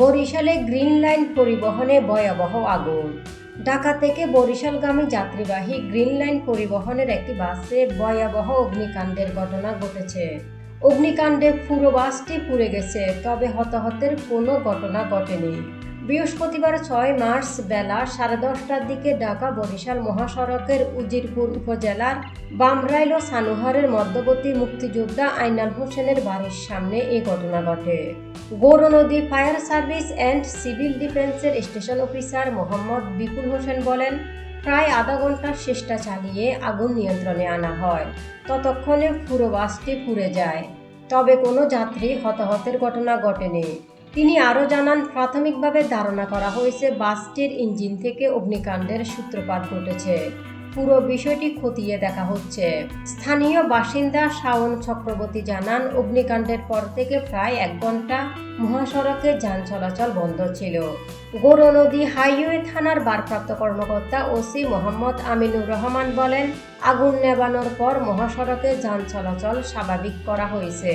বরিশালে green line পরিবহনে ভয়াবহ আগুন। ঢাকা থেকে বরিশালগামী যাত্রীবাহী গ্রিন লাইন পরিবহনের একটি বাসে ভয়াবহ অগ্নিকাণ্ডের ঘটনা ঘটেছে। অগ্নিকাণ্ডে পুরো বাসটি পুড়ে গেছে, তবে হতাহতের কোনো ঘটনা ঘটেনি। বৃহস্পতিবার ছয় মার্চ বেলা সাড়ে দশটার দিকে ঢাকা বরিশাল মহাসড়কের উজিরপুর উপজেলার বামরাইল ও সানুহারের মধ্যবর্তী মুক্তিযোদ্ধা আইনাল হোসেনের বাড়ির সামনে এই ঘটনা ঘটে। Gaurnadi fire service and civil ডিফেন্সের স্টেশন অফিসার মোহাম্মদ বিপুল হোসেন বলেন, প্রায় আধা ঘণ্টার চেষ্টা চালিয়ে আগুন নিয়ন্ত্রণে আনা হয়। ততক্ষণে পুরো বাসটি পুড়ে যায়। তবে কোনো যাত্রী হতাহতের ঘটনা ঘটেনি। তিনি আরও জানান, প্রাথমিকভাবে ধারণা করা হয়েছে, বাসটির ইঞ্জিন থেকে অগ্নিকাণ্ডের সূত্রপাত ঘটেছে। পুরো বিষয়টি খতিয়ে দেখা হচ্ছে। স্থানীয় বাসিন্দা শাওন চক্রবর্তী জানান, অগ্নিকাণ্ডের পর থেকে প্রায় এক ঘণ্টা মহাসড়কে যান চলাচল বন্ধ ছিল। গৌর নদী হাইওয়ে থানার ভারপ্রাপ্ত কর্মকর্তা ওসি মোহাম্মদ আমিনুর রহমান বলেন, আগুন নেবানোর পর মহাসড়কে যান চলাচল স্বাভাবিক করা হয়েছে।